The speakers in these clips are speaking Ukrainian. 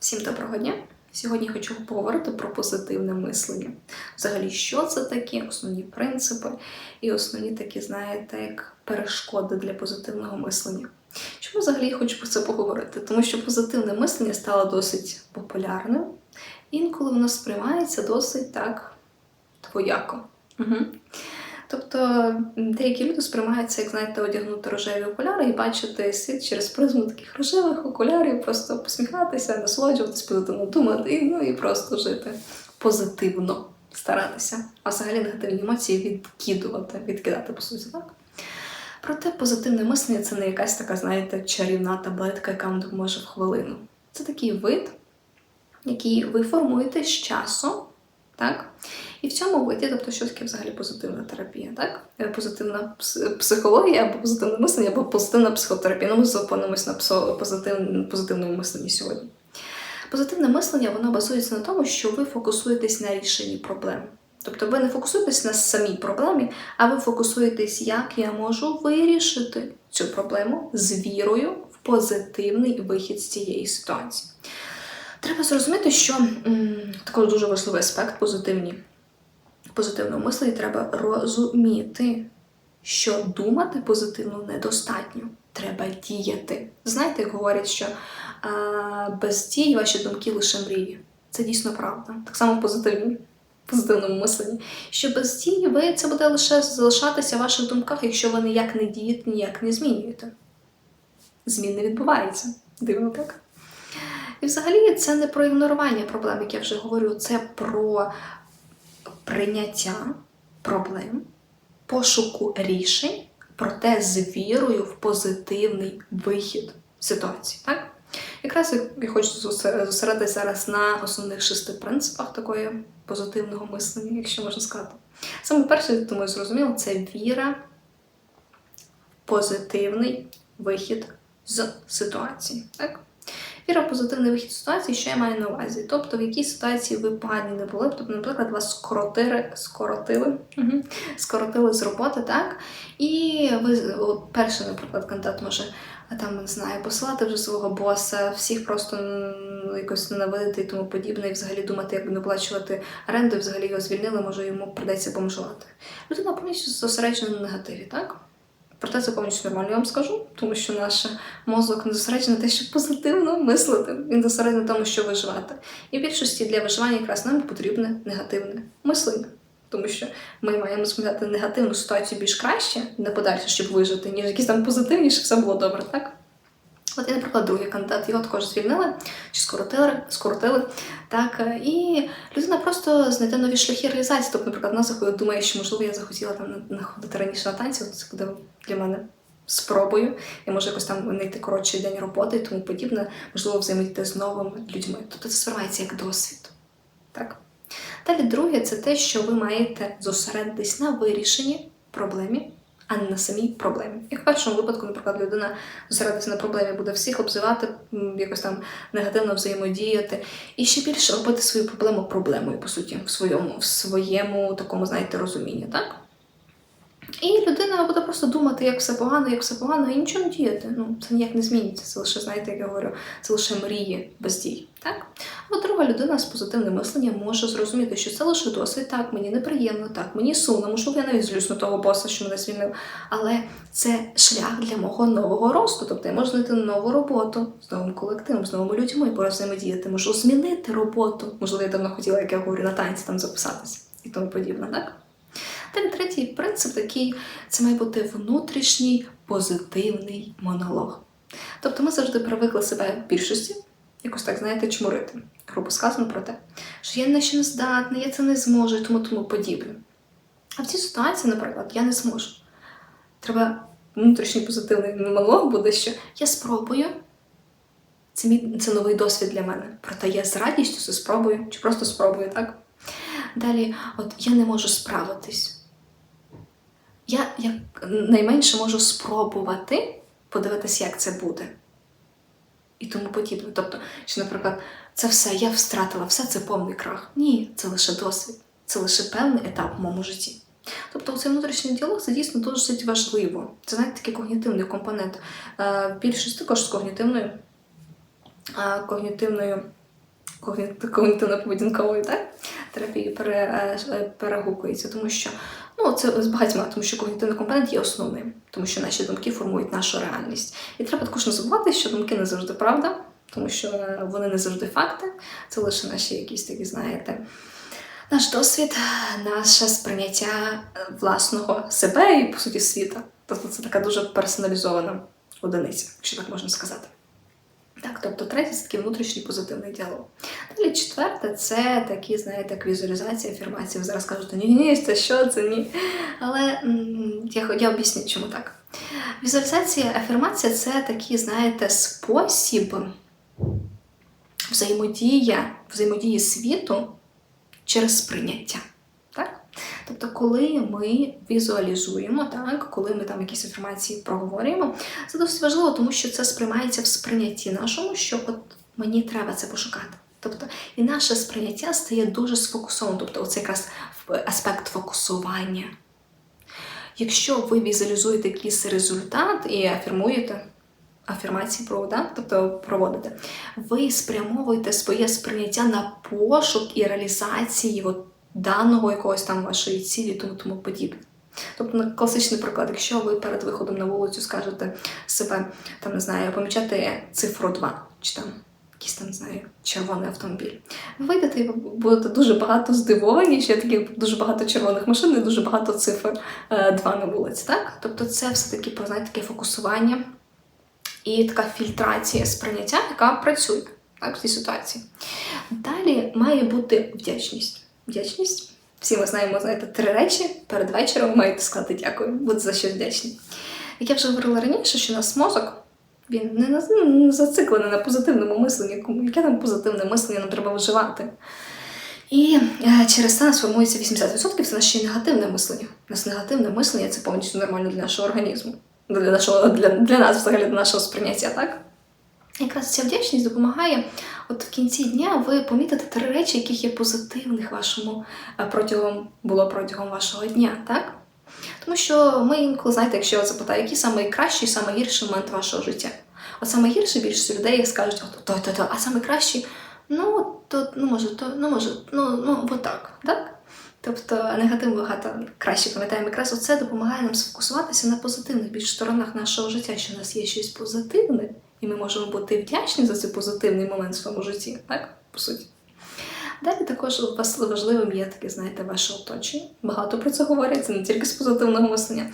Всім доброго дня! Сьогодні хочу поговорити про позитивне мислення. Взагалі, що це таке, основні принципи і основні такі, знаєте, як перешкоди для позитивного мислення. Чому взагалі хочу про це поговорити? Тому що позитивне мислення стало досить популярним, інколи воно сприймається досить так двояко. Угу. Тобто деякі люди сприймають це, як знаєте, одягнути рожеві окуляри і бачити світ через призму таких рожевих окулярів, просто посміхатися, насолоджуватись, позитивно думати, ну і просто жити позитивно, старатися, а взагалі негативні емоції відкидувати, відкидати, по суті, так? Проте позитивне мислення це не якась така, знаєте, чарівна таблетка, яка вам допоможе в хвилину. Це такий вид, який ви формуєте з часом, так? І в цьому виді, тобто, що таке взагалі позитивна терапія, так? Е, Позитивна психологія або позитивне мислення, або позитивна психотерапія. Ну, ми зупинимось на позитив... позитивному мисленні сьогодні. Позитивне мислення воно базується на тому, що ви фокусуєтесь на рішенні проблем. Тобто ви не фокусуєтесь на самій проблемі, а ви фокусуєтесь, як я можу вирішити цю проблему з вірою в позитивний вихід з цієї ситуації. Треба зрозуміти, що м, також дуже важливий аспект позитивні, позитивного мислення треба розуміти, що думати позитивно недостатньо. Треба діяти. Знаєте, як говорять, що а, без дій ваші думки лише мрії. Це дійсно правда. Так само в позитивній, позитивному мисленні. Що без дій ви це буде лише залишатися в ваших думках, якщо ви ніяк не дієте, ніяк не змінюєте. Змін не відбувається. Дивно так? І взагалі це не про ігнорування проблем, як я вже говорю, це про прийняття проблем, пошуку рішень, проте з вірою в позитивний вихід ситуації. Так? Якраз я- я хочу зосер- зосередитися зараз на основних шести принципах такої позитивного мислення, якщо можна сказати. Саме перше, думаю, зрозуміло, це віра в позитивний вихід з ситуації. Так? Віра в позитивний вихід ситуації, що я маю на увазі? Тобто, в якій ситуації ви погані не були, тобто, наприклад, вас скоротили, скоротили, угу, скоротили з роботи, так? І ви перший, наприклад, кандидат може там не знаю, посилати вже свого боса, всіх просто м, якось ненавидити і тому подібне, і взагалі думати, як би не оплачувати оренду, і взагалі його звільнили, може йому придеться бомжувати. Людина повністю зосереджена на негативі, так? Проте це повністю нормально, я вам скажу, тому що наш мозок не зосереджений на те, щоб позитивно мислити. Він зосереджений на тому, що виживати. І в більшості для виживання якраз нам потрібне негативне мислення. Тому що ми маємо змінити негативну ситуацію більш краще на подальше, щоб вижити, ніж якісь там позитивні, щоб все було добре, так? От я, наприклад, другий кандидат, його також звільнили чи скоротили, скоротили. Так, е, і людина просто знайде нові шляхи реалізації. Тобто, наприклад, вона думає, що можливо я захотіла там на- ходити раніше на танці, це буде для мене спробою. Я можу якось там знайти коротший день роботи і тому подібне, можливо, взаємодіяти з новими людьми. Тобто це сприймається як досвід. Так? Далі друге, це те, що ви маєте зосередитись на вирішенні проблеми, а не на самій проблемі. Як в першому випадку, наприклад, людина зосередиться на проблемі, буде всіх обзивати, якось там негативно взаємодіяти, і ще більше робити свою проблему проблемою, по суті, в своєму, в своєму такому, знаєте, розумінні, так? І людина буде просто думати, як все погано, як все погано, і нічого не діяти. Ну, це ніяк не зміниться. Це лише, знаєте, як я говорю, це лише мрії без дій. Так? А друга людина з позитивним мисленням може зрозуміти, що це лише досвід, так, мені неприємно, так, мені сумно, можливо, я навіть злюсь на того боса, що мене звільнив. Але це шлях для мого нового росту. Тобто я можу знайти нову роботу з новим колективом, з новими людьми, порозаємодіяти, можу змінити роботу. Можливо, я давно хотіла, як я говорю, на танці там записатися і тому подібне, так? Далі третій принцип такий це має бути внутрішній позитивний монолог. Тобто ми завжди привикли себе в більшості, якось так, знаєте, чмурити. Грубо сказано про те, що я на що не здатна, я це не зможу і тому тому подібне. А в цій ситуації, наприклад, я не зможу. Треба внутрішній позитивний монолог буде, що я спробую. Це, мій, це новий досвід для мене. Проте я з радістю це спробую, чи просто спробую, так? Далі, от я не можу справитись. Я як найменше можу спробувати подивитися, як це буде. І тому подібне. Тобто, що, наприклад, це все, я втратила, все це повний крах. Ні, це лише досвід, це лише певний етап в моєму житті. Тобто, цей внутрішній діалог це дійсно досить важливо. Це знаєте, такий когнітивний компонент. Е, Більшість також з когнітивною, е, когнітивною когнітивно-поведінкової так? терапії е, перегукується, тому що ну, це з багатьма, тому що когнітивний компонент є основним, тому що наші думки формують нашу реальність. І треба також не забувати, що думки не завжди правда, тому що вони не завжди факти, це лише наші якісь такі, знаєте. Наш досвід, наше сприйняття е, власного себе і, по суті, світа. Тобто це така дуже персоналізована одиниця, якщо так можна сказати. Так, тобто третє це такий внутрішній позитивний діалог. Далі четверте це такі, знаєте, як візуалізація, афірмації. Ви зараз кажете, ні, ні, це що, це ні. Але я, я об'ясню, чому так. Візуалізація, афірмація це такий, знаєте, спосіб взаємодія, взаємодії світу через сприйняття. Тобто, коли ми візуалізуємо, так, коли ми там якісь інформації проговорюємо, це досить важливо, тому що це сприймається в сприйнятті нашому, що от мені треба це пошукати. Тобто, і наше сприйняття стає дуже сфокусованим, тобто, це якраз аспект фокусування. Якщо ви візуалізуєте якийсь результат і афірмуєте, афірмації провода, тобто проводите, ви спрямовуєте своє сприйняття на пошук і реалізації от даного якогось там вашої цілі, тому тому подібне. Тобто, на класичний приклад, якщо ви перед виходом на вулицю скажете себе, там не знаю, помічати цифру 2, чи там якийсь там не знаю, червоний автомобіль. Ви вийдете і будете дуже багато здивовані, що такі дуже багато червоних машин і дуже багато цифр 2 на вулиці. Так? Тобто це все-таки знаєте, таке фокусування і така фільтрація сприйняття, яка працює так, в цій ситуації. Далі має бути вдячність. Вдячність. Всі ми знаємо, знаєте, три речі перед вечором маєте сказати дякую, бути за щось вдячні. Як я вже говорила раніше, що у нас мозок він не, на, ну, не зациклений на позитивному мисленні. Яке там позитивне мислення нам треба вживати? І е, через це нас формується 80% це наше негативне мислення. У нас негативне мислення це повністю нормально для нашого організму, для нашого, для, для нас, взагалі, для нашого сприйняття, так? Якраз ця вдячність допомагає, от в кінці дня ви помітите три речі, яких є позитивних вашому е, протягом було протягом вашого дня, так? Тому що ми інколи, знаєте, якщо я запитаю, який найкращий, найгірший момент вашого життя? От найгірший більшість людей скажуть, от то, то, то, а найкращий, ну, то, ну, може, то, ну, може, ну, ну, отак, так? Тобто негатив багато краще пам'ятаємо. Якраз оце допомагає нам сфокусуватися на позитивних більш сторонах нашого життя, що у нас є щось позитивне, і ми можемо бути вдячні за цей позитивний момент в своєму житті, так? По суті. Далі також важливим є таке, знаєте, ваше оточення. Багато про це говорять, не тільки з позитивного мислення.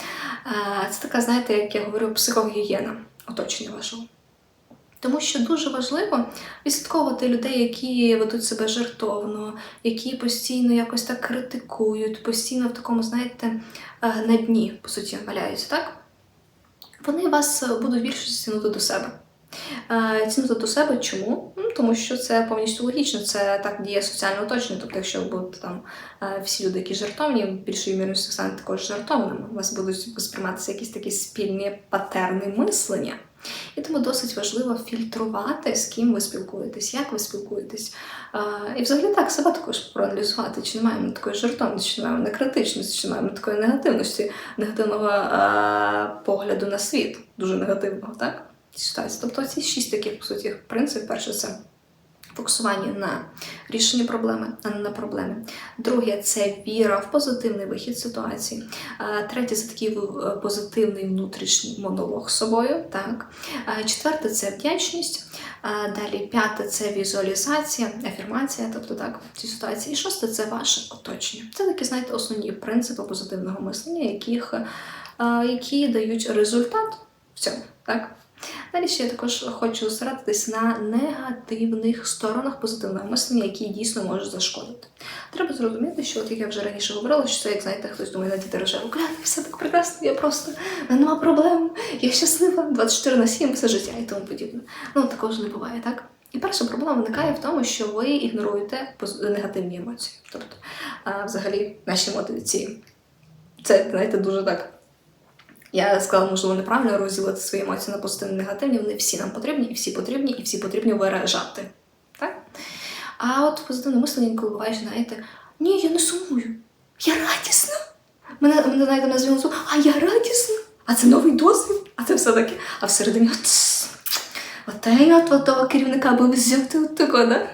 Це така, знаєте, як я говорю, психогігієна оточення вашого. Тому що дуже важливо відслідковувати людей, які ведуть себе жертовно, які постійно якось так критикують, постійно в такому, знаєте, на дні, по суті, валяються, так? Вони вас будуть більше цінувати до себе. Цінувати до себе чому? Ну, Тому що це повністю логічно, це так діє соціальне оточення. Тобто, якщо будуть там всі люди, які жартовні, більшою ймовірністю стануть також жартовними. У вас будуть сприйматися якісь такі спільні патерни мислення. І тому досить важливо фільтрувати, з ким ви спілкуєтесь, як ви спілкуєтесь. І взагалі так себе також проаналізувати, чи не маємо такої жартовності, чи не маємо некритичності, чи не маємо такої негативності, негативного погляду на світ, дуже негативного, так? Ситуації. Тобто ці шість таких, по суті, принципів. Перше це фокусування на рішенні проблеми, а не на проблеми. Друге це віра в позитивний вихід ситуації. Третє це такий позитивний внутрішній монолог з собою. Так. Четверте це вдячність. Далі п'яте це візуалізація, афірмація, тобто так, в цій ситуації. І шосте це ваше оточення. Це такі, знаєте, основні принципи позитивного мислення, яких, які дають результат в цьому. так. Далі ще я також хочу зосередитись на негативних сторонах позитивного мислення, які дійсно можуть зашкодити. Треба зрозуміти, що, от як я вже раніше говорила, що це, як знаєте, хтось думає на діти рожеву, кляне, все так прекрасно, я просто нема проблем, я щаслива, 24 на 7, все життя і тому подібне. Ну, також не буває, так? І перша проблема виникає в тому, що ви ігноруєте негативні емоції. Тобто, а, взагалі, наші емоції. Це, знаєте, дуже так я сказала, можливо, неправильно розділити свої емоції на позитивні і негативні. Вони всі нам потрібні, і всі потрібні, і всі потрібні виражати. Так? А от позитивне мислення, інколи буває, знаєте, ні, я не сумую. Я радісна. Мене, мене знаєте, на зв'язку, а я радісна. А це новий досвід, а це все таке. А всередині от, от я от того керівника би взяти от такого, да?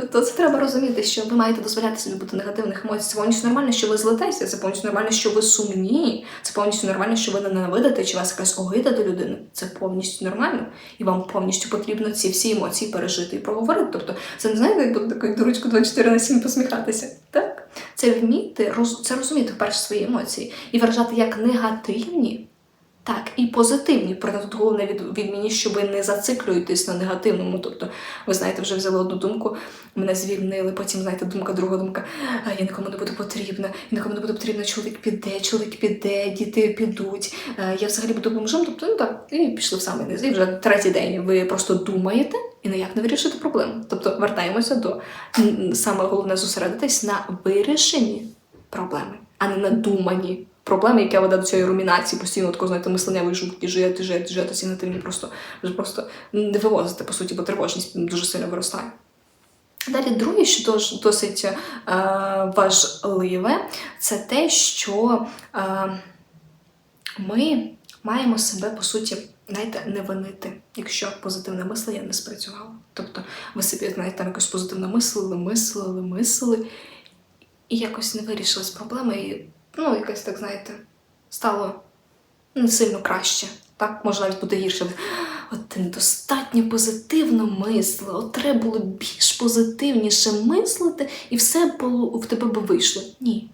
Тобто це треба розуміти, що ви маєте дозволяти собі бути негативних емоцій. Це повністю нормально, що ви злитеся, це повністю нормально, що ви сумні, це повністю нормально, що ви ненавидите, чи вас якась огида до людини. Це повністю нормально. І вам повністю потрібно ці всі емоції пережити і проговорити. Тобто, це не знаєте, як буде такою дурочку 24 на 7 посміхатися. Так? Це вміти, це розуміти вперше свої емоції і виражати як негативні, так, і позитивні. Проте тут головне від, відмінність, що ви не зациклюєтесь на негативному. Тобто, ви знаєте, вже взяли одну думку, мене звільнили, потім, знаєте, думка, друга думка, а я нікому не буду потрібна, я нікому не буду потрібна, чоловік піде, чоловік піде, діти підуть, е, я взагалі буду бомжом, тобто, ну так, і пішли в самий низ. І вже третій день ви просто думаєте і ніяк не вирішите проблему. Тобто, вертаємося до саме головне зосередитись на вирішенні проблеми, а не на думанні проблеми, яка веде до цієї румінації, постійно такого, знаєте, мислення ви жити, жити, жити, ці негативні просто, просто не вивозите, по суті, бо тривожність дуже сильно виростає. Далі, друге, що досить е, важливе, це те, що е, ми маємо себе, по суті, знаєте, не винити, якщо позитивне мислення не спрацювало. Тобто ви собі, знаєте, там якось позитивно мислили, мислили, мислили, і якось не вирішили з проблеми, ну, якось так, знаєте, стало не сильно краще. Так, може навіть буде гірше. От ти недостатньо позитивно мислила, от треба було більш позитивніше мислити, і все було в тебе би вийшло. Ні.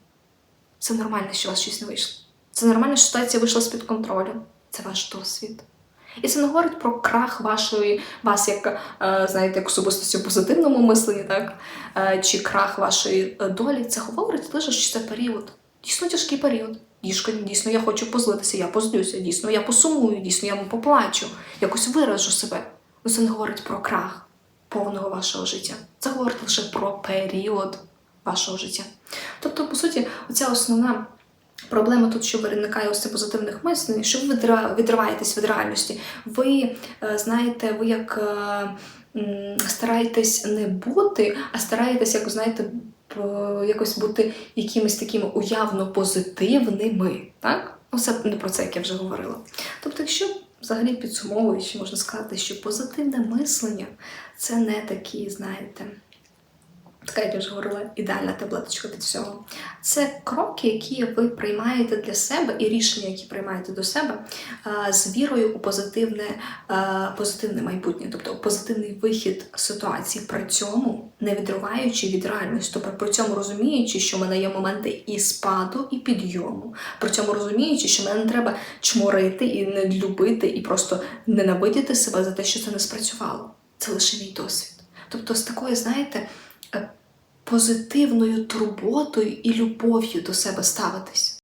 Це нормально, що у вас щось не вийшло. Це нормально, що ситуація вийшла з-під контролю. Це ваш досвід. І це не говорить про крах вашої, вас як, е, знаєте, як особистості в позитивному мисленні, так? Е, чи крах вашої е, долі. Це говорить лише, що це період. Дійсно тяжкий період. Дійсно, дійсно, я хочу позлитися, я позлюся, дійсно, я посумую, дійсно, я поплачу, якось виражу себе. Ну це не говорить про крах повного вашого життя. Це говорить лише про період вашого життя. Тобто, по суті, оця основна проблема тут, що виникає ось це позитивних мислень, що ви відриваєтесь від реальності. Ви е, знаєте, ви як е, стараєтесь не бути, а стараєтесь, як знаєте, якось бути якимись такими уявно позитивними. Так? Ну, не про це, як я вже говорила. Тобто, якщо взагалі підсумовуючи, можна сказати, що позитивне мислення це не такі, знаєте, така, як я вже говорила, ідеальна таблеточка від всього. Це кроки, які ви приймаєте для себе, і рішення, які приймаєте до себе е, з вірою у позитивне, е, позитивне майбутнє, тобто позитивний вихід ситуації, при цьому не відриваючи від реальності, тобто при цьому розуміючи, що в мене є моменти і спаду, і підйому, при цьому розуміючи, що мене не треба чморити і не любити, і просто ненавидіти себе за те, що це не спрацювало. Це лише мій досвід. Тобто, з такою, знаєте, позитивною турботою і любов'ю до себе ставитись.